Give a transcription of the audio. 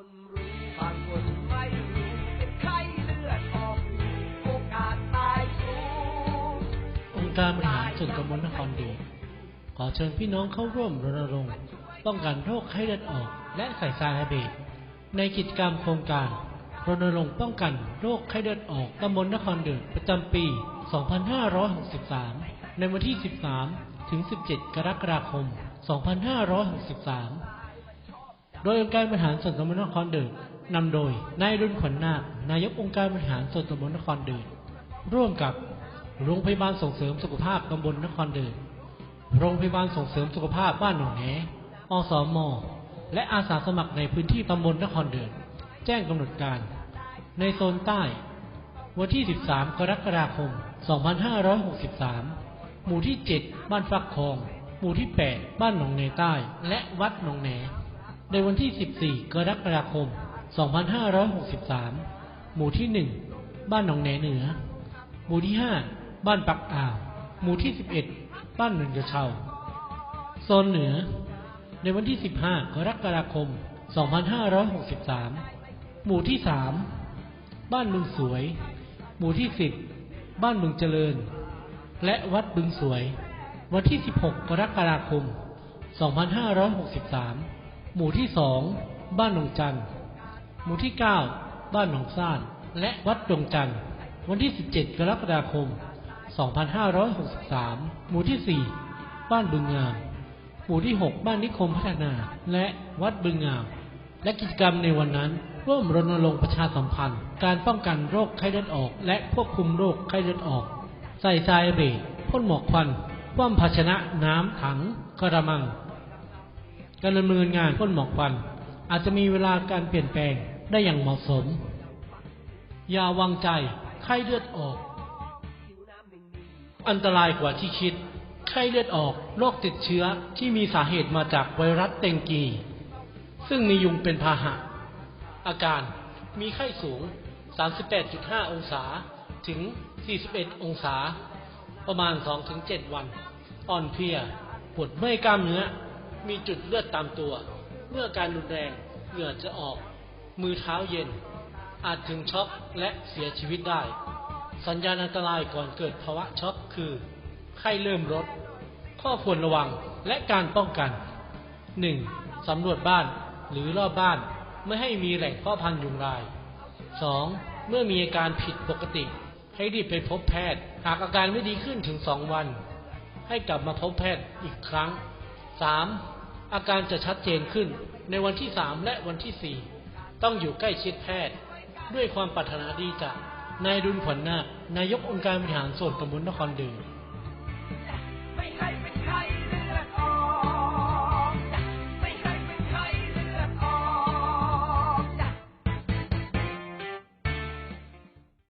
คนรู้บางคนไม่รู้เป็นไข้เลือดออกโอกาสตายสูงองค์การบริหารส่วนตำบลนครเดชขอเชิญพี่น้องเข้าร่วมรณรงค์ป้องกันโรคไข้เลือดออก และใส่ซาฮาเบตในกิจกรรมโครงการรณรงค์ป้องกันโรคไข้เลือดออกตำบลนครเดชประจำปี 2563 ในวันที่ 13 ถึง 17 กรกฎาคม 2563 โดยองค์การบริหารส่วนตำบลนครเดชนำโดยนายรุ่นขวัญนาคนายกองค์การบริหารส่วนตำบลนครเดชร่วมกับโรงพยาบาลส่งเสริมสุขภาพตำบลนครเดชโรงพยาบาลส่งเสริมสุขภาพบ้านหนองแหอสมและอาสาสมัครในพื้นที่ตำบลนครเดชแจ้งกำหนดการ ในโซนใต้ วันที่ 13 กรกฎาคม 2563 หมู่ที่ 7 บ้านฟักคอง หมู่ที่ 8 บ้านหนองเนใต้ และวัดหนองแหน ในวันที่ 14 กรกฎาคม 2563 หมู่ที่ 1 บ้านหนองแหนเหนือ หมู่ที่ 5 บ้านปักอ่าว หมู่ที่ 11 บ้านหนึ่งกระเชาโซนเหนือ ในวันที่ 15 กรกฎาคม 2563 หมู่ที่ 3 บ้านบึงสวย หมู่ที่ 10 บ้านบึงเจริญ และวัดบึงสวย วันที่ 16 กรกฎาคม 2563 หมู่ที่2บ้านหนองจันทร์หมู่ที่9บ้านหนองซ่าน และวัดดงจันทร์วันที่ 17 กรกฎาคม 2563 หมู่ที่ 4 บ้านบึงงาม หมู่ที่ 6 บ้านนิคมพัฒนา และวัดบึงงาม และกิจกรรมในวันนั้น ร่วมรณรงค์ประชาสัมพันธ์ การป้องกันโรคไข้เลือดออก และควบคุมโรคไข้เลือดออก ใส่ทรายเบรพ่นหมอกควันคว่ำภาชนะน้ำถังกระมัง การดำเนินงานพ่นหมอกควัน อาจจะมีเวลาการเปลี่ยนแปลงได้อย่างเหมาะสม อย่าวางใจไข้เลือดออก อันตรายกว่าที่คิด ไข้เลือดออกโรคติดเชื้อที่มีสาเหตุมาจากไวรัสเต็งกี ซึ่งมียุงเป็นพาหะ อาการมีไข้สูง 38.5 องศาถึง 41 องศา ประมาณ 2-7 วัน อ่อนเพลีย ปวดเมื่อยกล้ามเนื้อ มีจุดเลือดตามตัว เมื่อการรุนแรงเหงื่อจะออก มือเท้าเย็น อาจถึงช็อกและเสียชีวิตได้ สัญญาณอันตรายก่อนเกิดภาวะช็อกคือ ไข้เริ่มลด ข้อควรระวังและการป้องกัน 1. สำรวจบ้านหรือรอบบ้านไม่ให้มีแหล่งพาะพันธุ์ยุงลาย 2. เมื่อมีอาการผิดปกติ ให้รีบไปพบแพทย์ หากอาการไม่ดีขึ้นถึง2วัน ให้กลับมาพบแพทย์อีกครั้ง 3. อาการจะชัดเจนขึ้นในวันที่3และวันที่4ต้องอยู่ใกล้ชิดแพทย์ ด้วยความปรารถนาดีจากนายดุลขวัญนาคนายกองค์การบริหารส่วนตำบลนครเดือ